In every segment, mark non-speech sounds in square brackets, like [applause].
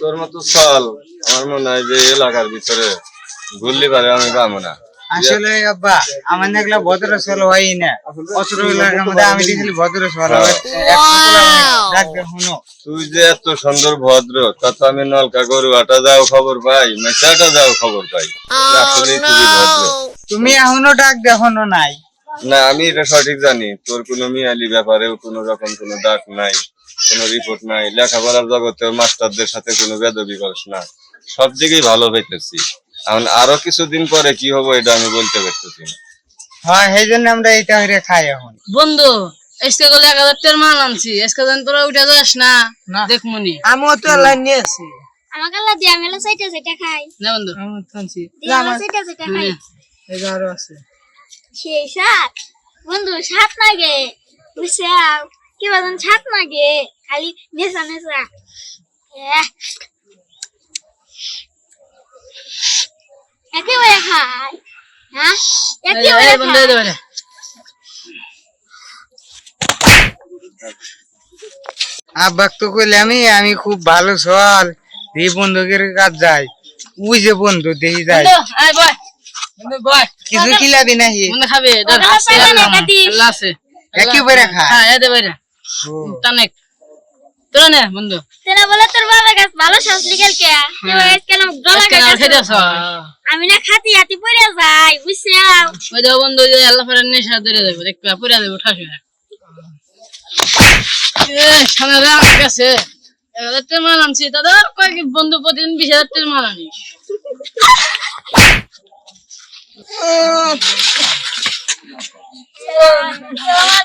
তোর মতো চল। আমার মনে হয় যে এলাকার ভিতরে ঘুরলি পারে আমি পাবো না। আসলে আব্বা আমার দেখলে ভদ্র চল হয় না। অস্ত্র এলাকার মধ্যে আমি দেখলি ভদ্র চল রাখবে শুনো তুই যে এত সুন্দর ভদ্র তা তো আমি নলকা গরু আটা যাও খবর পাই মেচাটা যাও খবর পাই। আসলে তুই ভদ্র। তুমি এখনও ডাক দেখনো নাই। না আমি এটা সঠিক জানি। তোর কোনো মিয়ালি ব্যাপারেও কোনো রকম কোনো ডাক নাই। কোনো রিপোর্ট নাই লেখাপড়ার জগতে মাস্টারদের সাথে কোনো বেদবি করিস না। সব দিকেই ভালো পাইতেছি এখন আরও কিছুদিন পরে কি হব এটা আমি বলতে পারতেছি না। হ্যাঁ সেই জন্য আমরা এটা হইরে খাই এখন। বন্ধু আজকে গেলে এক হাজার টাকার মাল আনছি। আজকে যেন তোরা উঠে যাস না না। দেখমুনি আমিও তো লাইন নিয়ে আছি আমাকে আল্লাহ দিয়ে আমি সাইটা সাইটা খাই। না বন্ধু। আমি তো আনছি। দিয়ে সাইটা সাইটা খাই। এগারো আছে। সেই সাত। বন্ধু কি সাত খালি নেশা নেশা। একেবারে খাই। হ্যাঁ? একেবারে খাই। আব্বাক তো কইলে আমি আমি খুব ভালো চল এই বন্ধুকের কাজ যাই ওই যে বন্ধু দেখি যাই। কিছু খিলাবি নাকি? খাবে। একেবারে খা। হ্যাঁ। তোরা নে, বন্ধু। বলে তোর বাবা গাছ ভালো কালকে কেন গলা। আমি না খাতি হাতি পড়ে যাই বুঝছে ওই দেখো বন্ধু, যে আল্লাহ পারের নেশা ধরে দেবো। দেখবে, পুরা দেবো, ঠাস হয়ে। এ, সামনে রাখ গেছে। দাদা, কয়েক বন্ধু প্রতিদিন বিশ হাজার আনিস। আমার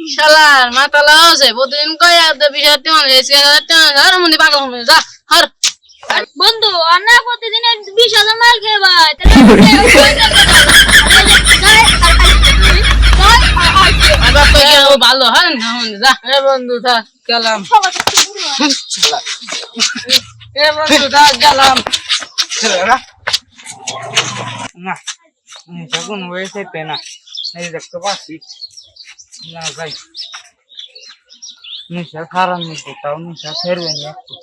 শালার মাথা লাগাছে প্রতিদিন কয় আর বিশ হাজার টাকা আজকে হাজার টাকা আর মন্দির পাগল হয়ে যা হার। বন্ধু অন্য প্রতিদিন বিশ হাজার মাল খেয়ে ভাই। [laughs] ভালো হয় না যা। এ বন্ধু থাক গেলাম। এ বন্ধু থাক গেলাম। না তখন হয়েছে পেনা। এই দেখতে পাচ্ছি। না ভাই নিশা খারাপ নিতে তাও নিশা ফেরবে না একটু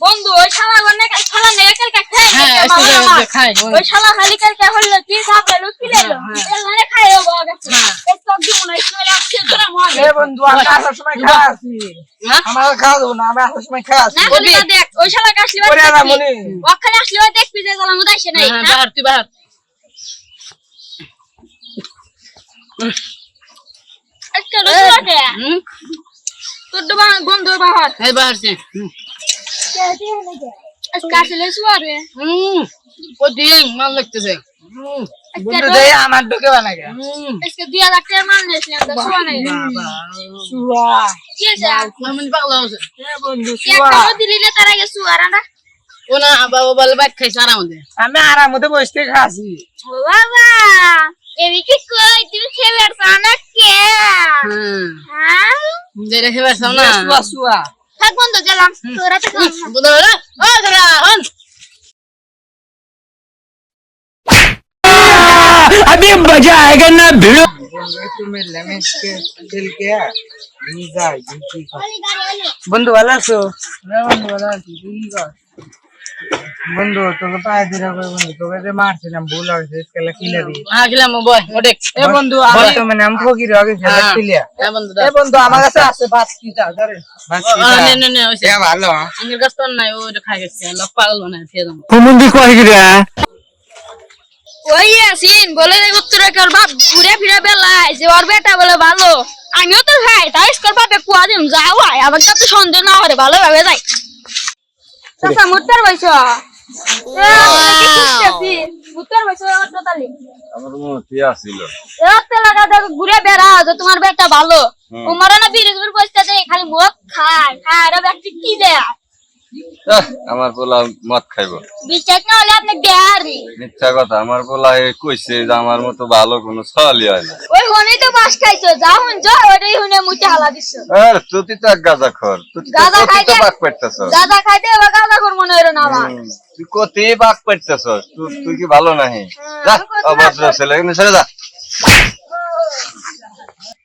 বন্ধু ওই শালা মানে শালা নেই কালকে হ্যাঁ খেয়ে আজকে যে খাই ওই। শালা খালি কালকে হলো কি খাবে লুকি লেলো এর মানে খাই ও বাবা এই সব কি মনে হয় চলে আসছে তোরা মনে এ বন্ধু আমি আসার সময় হ্যাঁ? আমার খাওয়া দেবো না আমি আসার সময় খাওয়াছি না তা দেখ ওই শালা আসলে ওরে না মনে ওখানে আসলে ওই দেখবি যে গলা মধ্যে আসে নাই হ্যাঁ বাহার তুই বাহার। আজকে রসুলাতে হুম তোর তো বন্ধু বাহার। এই বাহার সে আজকে আসলে শুয়ারে হুম ও মাল লাগতেছে বন্ধু দেই আমার ঢুকে বানাগে আজকে দুই হাজার মাল নিয়েছিলাম তো শুয়া নাই সুয়া কি আছে আমি পাগলা হচ্ছে বন্ধু কি একটা দিলি না তার আগে শুয়ার না ও না বাবা বলে বাইক খাইছে আর আমি আরামতে বসতে ও বাবা এবি কই? তুমি খেলে আর না কে? হুম। হ্যাঁ? যে রেখে না। সুয়া সুয়া। থাক বন্ধু গেলাম তোরা তো ও হন। বন্ধু তুমি লেমেসকে দিলকে ভিজা জিকি বন্ধু ভালো আছো? না বন্ধু ভালো আছি। তুই কি। কর বন্ধু তোকে পায়ে দিরা কই বন্ধু? তোকে যে মারছিলাম ভুল হয়েছে কিলে দি হ্যাঁ গেলাম বয় ওটেক এ বন্ধু বর্তমানে আমি ফকির আগে খেলা কিলিয়া হ্যাঁ বন্ধু এ বন্ধু আমার কাছে আছে বাস কিটা ধরে। বাস ও নে নে নে এ ভালো। কাছ তো নাই খাই গেছে লোক পাগল বানায় ফিরে দাম ওই আসিন বলে রে উত্তর কর বাপ ঘুরে ফিরে বেলায় যে ওর বেটা বলে ভালো। আমিও তো খাই তাই স্কর বাপে কুয়া দিম যাও আয় আমার তো সন্দেহ না হরে ভালো ভাবে যাই। চাচা মুত্তার বইছ বেড়া যে তোমার বেটা ভালো। তোমার না বিড়ি বসতে দেয় খালি মদ খায়। খায় আর কি দেয়? আমার পোলা মদ খাইব। বিশ্বাস না হলে আপনি দেয়ারি মিথ্যা কথা আমার পোলা কইছে যে আমার মতো ভালো কোনো ছয়ালি হয় না। ওই হনেই তো বাস খাইছো যা হুন জয় ওটাই হুনে মুটে হালা দিছো। আর তুই তো গাঁজা খর তুই গাঁজা খাইতে- বাক পেটতেছ গাঁজা খাইতে এবার গাঁজা কর মনে হইল না আমার। তুই কতি বাক পেটতেছ তুই তুই কি ভালো নাহি? যা আমি ছেলে কিন্তু ছেড়ে যা।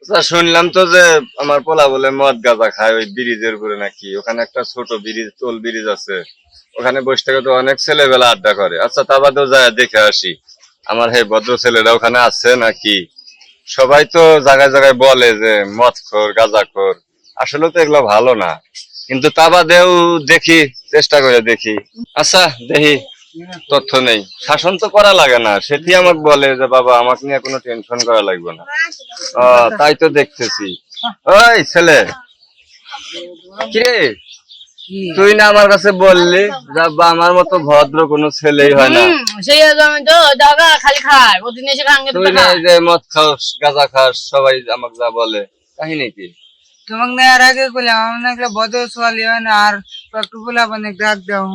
শুনলাম তো যে আমার পোলা বলে মদ গাঁজা খায়, ওই ব্রিজের উপরে নাকি? ওখানে একটা ছোট ব্রিজ, তোল ব্রিজ আছে। ওখানে বসে থেকে তো অনেক ছেলেবেলা আড্ডা করে। আচ্ছা তা বাদেও যায় দেখে আসি। আমার হে ভদ্র ছেলেরা ওখানে আছে নাকি? সবাই তো জায়গায় জায়গায় বলে যে, মদ খোর, গাঁজা খোর। আসলে তো এগুলো ভালো না। কিন্তু তা বাদেও দেখি, চেষ্টা করে দেখি। আচ্ছা দেখি। তথ্য নেই। শাসন তো করা লাগে না। সেটি আমাকে বলে যে বাবা আমাকে নিয়ে কোনো টেনশন করা লাগবে না। তাই তো দেখতেছি। ওই ছেলে কিরে তুই না আমার কাছে বললি আমার মতো ভদ্র কোনো ছেলেই হয় না। সেই আমি তো জায়গা খালি খায় প্রতিদিন এসে খাঙ্গে তুই না যে মদ খাস গাঁজা খাস সবাই আমাকে যা বলে। কাহিনী কি? আমি পোলা হয় না আর একটু অনেক ডাক দেওয়া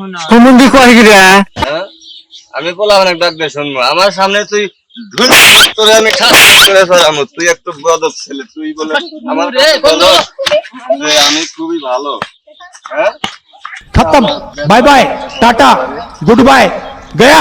হ্যাঁ? না আমি ডাক শুনব। আমার সামনে তুই আমি করে তুই একটু বদ ছেলে তুই বলে আমার আমি খুবই ভালো। হ্যাঁ? খতম। Bye bye. Tata. Good bye. Gaya.